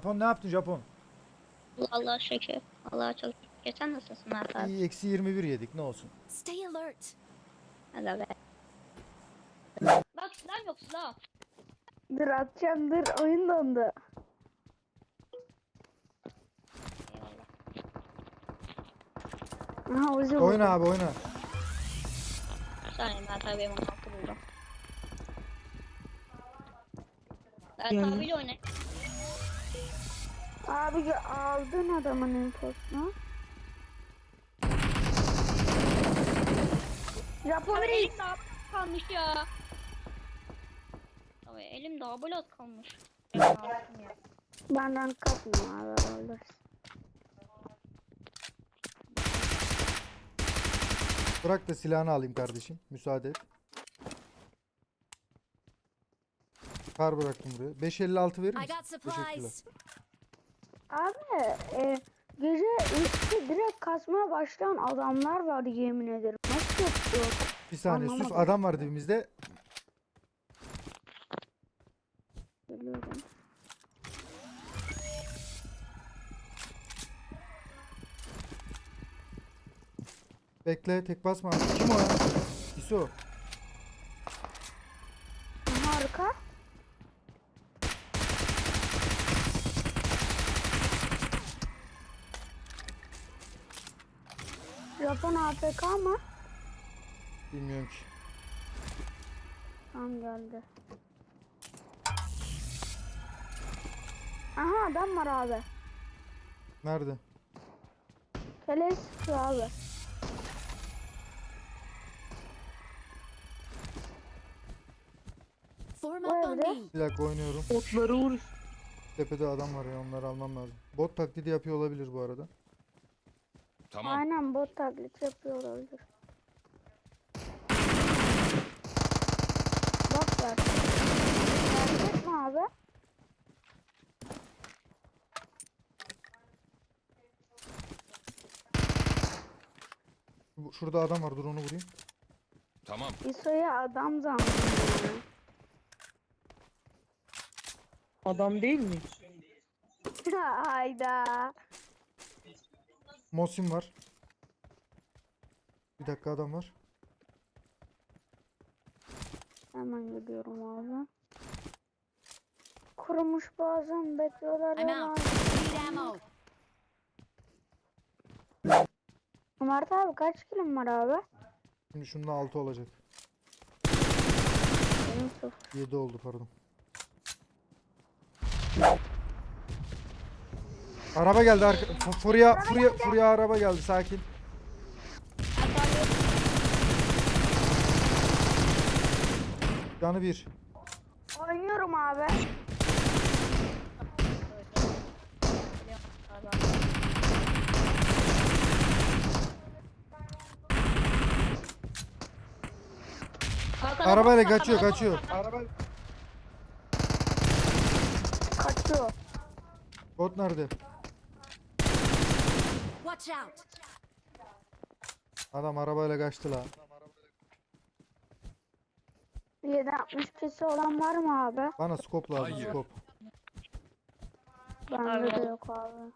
Japon ne yaptın Japon? Allah şükür. Allah çok şükür. Geçen nasılsın abi? İyi eksi 21 yedik ne olsun. Stay alert. Hadi be. Bak silah yok silah. Dur atacağım dur oyun dondu. Aha ucu Oyna buldum. abi oyna. Bir saniye Mert abi benim 16 buldum. Mert Yani- abiyle oyna. Abi aldın adamın infosunu. Japon elim daha kalmış ya. Abi elim daha bulat kalmış. Benden katmıyor abi alırız. Bırak da silahını alayım kardeşim. Müsaade et. Kar bıraktım buraya. 556 verir misin? Teşekkürler. Abi e, gece üstü direkt kasmaya başlayan adamlar var yemin ederim. Nasıl yapıyor? Bir saniye sus. Anlamadım. Adam var dibimizde. Bekle tek basma. Kim o ya? İso. Japon APK mı? Bilmiyorum ki. Tam geldi. Aha adam var abi. Nerede? Keleş abi. Form Bu up on me. Bir dakika oynuyorum. Otları vur. Tepede adam var ya onları almam lazım. Bot taklidi yapıyor olabilir bu arada. Tamam. Aynen bot taklit yapıyor olabilir. Bak ver. Gerçek mi abi? Bu- Şurada adam var dur onu vurayım. Tamam. İso'yu adam zannedim ya. Adam değil mi? Hayda. Mosin var. Bir dakika adam var. Hemen gidiyorum abi. Kurumuş bazen bekliyorlar I'm ya. out. Need ammo. Mert abi kaç kilim var abi? Şimdi şunda 6 olacak. Benim sıfır. 7 oldu pardon. Araba geldi arka. Fu- Furya, Furya, Furya araba geldi sakin. Canı bir. Oynuyorum abi. Arkada Arabayla kaçıyor kaçıyor. Araba. Kaçıyor. Bot nerede? Watch out. Adam arabayla kaçtı la. 760 kesi olan var mı abi? Bana skop lazım Hayır. skop. Bende de Abi. yok abi.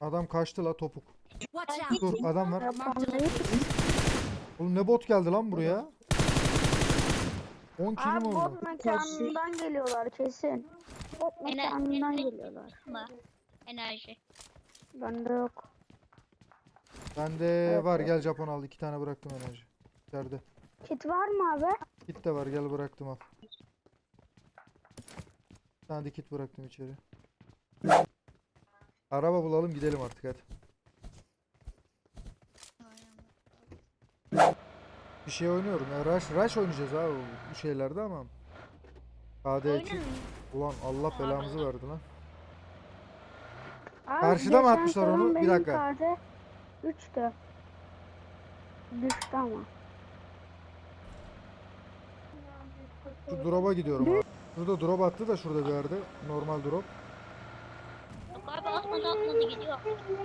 Adam kaçtı la topuk. Watch out. Dur adam var. Japonlayı Oğlum ne bot geldi lan buraya? 10 Abi kilim oldu. bot mekanından geliyorlar kesin. Ener- mekanından ener- geliyorlar. Ama Enerji. Bende yok. Bende var gel Japon al. 2 tane bıraktım enerji. İçeride. Kit var mı abi? Kit de var gel bıraktım al. Bir tane de kit bıraktım içeri. Araba bulalım gidelim artık hadi. Bir şey oynuyorum ya. Rush, Rush oynayacağız abi bu- şeylerde ama. KD2. Oynanın. Ulan Allah belamızı verdi lan. Abi Karşıda mı geçen atmışlar onu? Bir benim dakika. kartı 3'tü. Düştü ama. Şu drop'a gidiyorum abi. Şurada drop attı da şurada bir yerde. Normal drop. Abi atmadı atmadı gidiyor.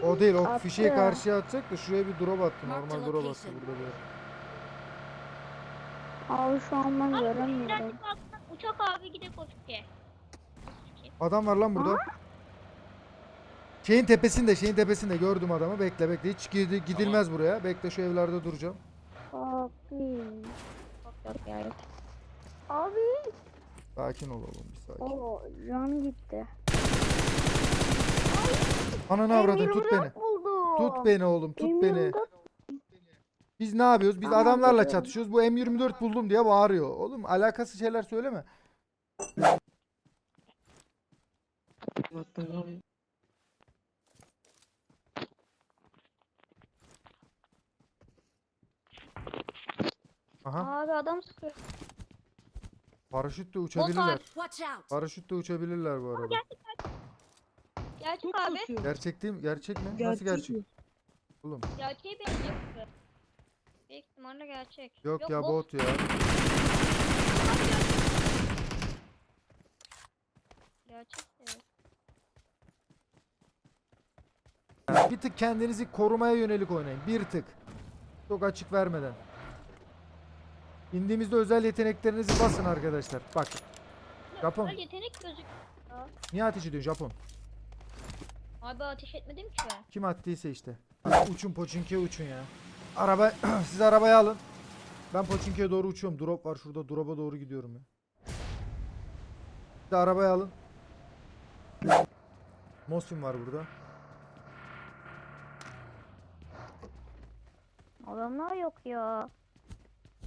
O değil o Attı. fişeği karşıya atacak da şuraya bir drop attı. Normal drop attı burada bir yer. Abi şu an ben göremiyorum. birazcık Uçak abi gidip o Türkiye. Adam var lan burada. Şeyin tepesinde, şeyin tepesinde gördüm adamı. Bekle bekle. Hiç gidi- gidilmez buraya. Bekle şu evlerde duracağım. Abi. Yok yok. Abi. Sakin ol oğlum bir sakin. O canı gitti. Ananı avradın tut beni. M24 buldum. Tut beni oğlum tut beni. M24 Biz ne yapıyoruz? Biz Tamam, adamlarla biliyorum. çatışıyoruz. Bu M24 buldum diye bağırıyor. Oğlum alakasız şeyler söyleme. Aha. Abi adam sıkıyor. Paraşütle Bot uçabilirler. Watch out! Paraşütle uçabilirler bu arada. Gerçek abi. kasıyor. Gerçek değil mi? Gerçek mi? Nasıl Gerçek mi? Oğlum. Gerçeği benziyor. Büyük ihtimalle gerçek. Yok, ya bot ya. Gerçek de. Yani bir tık kendinizi korumaya yönelik oynayın. Bir tık. Çok açık vermeden. İndiğimizde özel yeteneklerinizi basın arkadaşlar. Bak. Japon. Güzel yetenek gözük. Niye ateş ediyorsun Japon? Abi ateş etmedim ki. Kim attıysa işte. Uçun Poçinki'ye uçun ya. Araba siz arabayı alın. Ben Poçinki'ye doğru uçuyorum. Drop var şurada. Drop'a doğru gidiyorum ya. Siz de arabayı alın. Mosin var burada. Adamlar yok ya.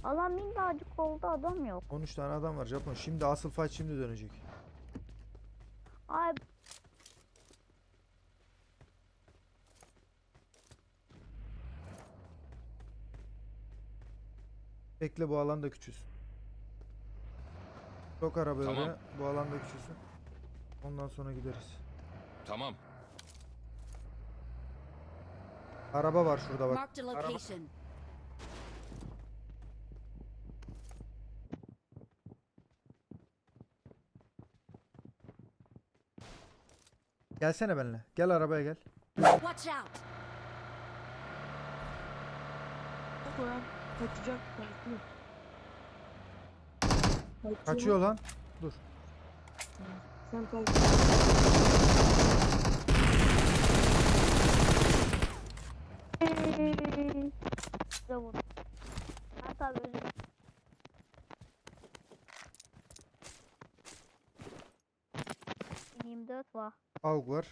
Alan minnacık oldu adam yok. 13 tane adam var Japon. Şimdi asıl fight şimdi dönecek. Abi Bekle bu alanda küçülsün. Çok araba Tamam. oraya. Bu alanda küçülsün. Ondan sonra gideriz. Tamam. Araba var şurada bak. Marked a location. Gelsene benimle. Gel arabaya gel. Watch out! Ya. Kaçacak. Kaçıyor. Kaçıyor. Kaçıyor lan. Dur. Sen kaç. size vur. Ben tabii özür ...24 var. Avuk var.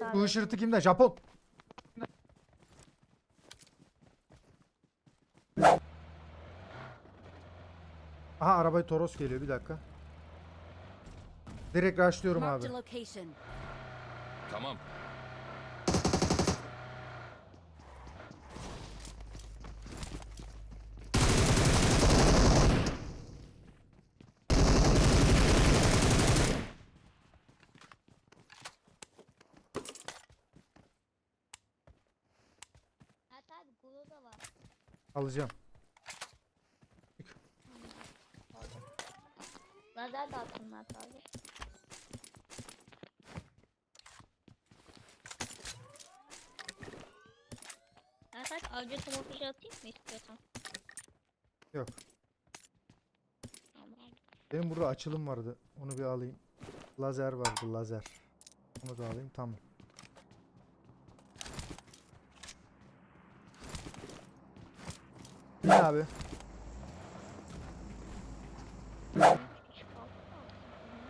Bu abi. hışırtı kimden? Japon. Aha arabayı Toros geliyor bir dakika. Direkt rushlıyorum abi. Marked a location. Tamam. Evet abi guru da var. Alacağım. Lazer de attım Mert abi. Mert abi avcı tomokajı atayım mı istiyorsan? Yok. Tamam. Benim burada açılım vardı. Onu bir alayım. Lazer vardı lazer. Onu da alayım tamam. Ne abi?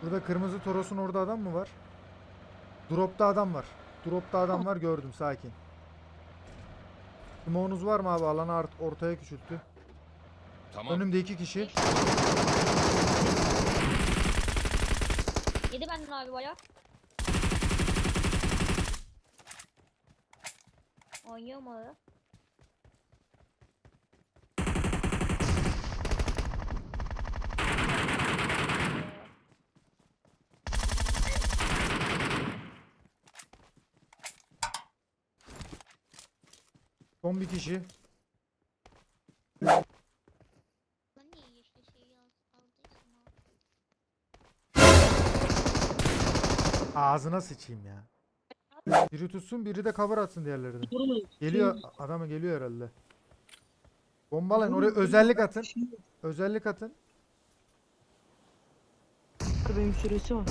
Burada kırmızı Toros'un orada adam mı var? Drop'ta adam var. Drop'ta adam var gördüm sakin. Smoke'unuz var mı abi? Alanı art ortaya küçülttü. Tamam. Önümde iki kişi. Yedi benden abi baya. Oynuyor mu orada? Son bir kişi. Ağzına sıçayım ya. Biri tutsun biri de cover atsın diğerleri de. Vurmayın. Geliyor adamı geliyor herhalde. Bombalayın oraya özellik atın. Özellik atın. Benim süresi var.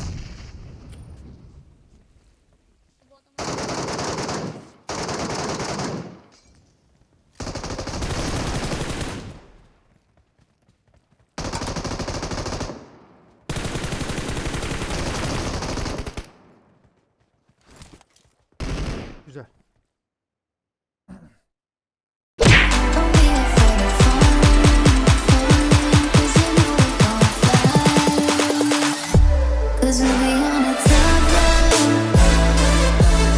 güzel.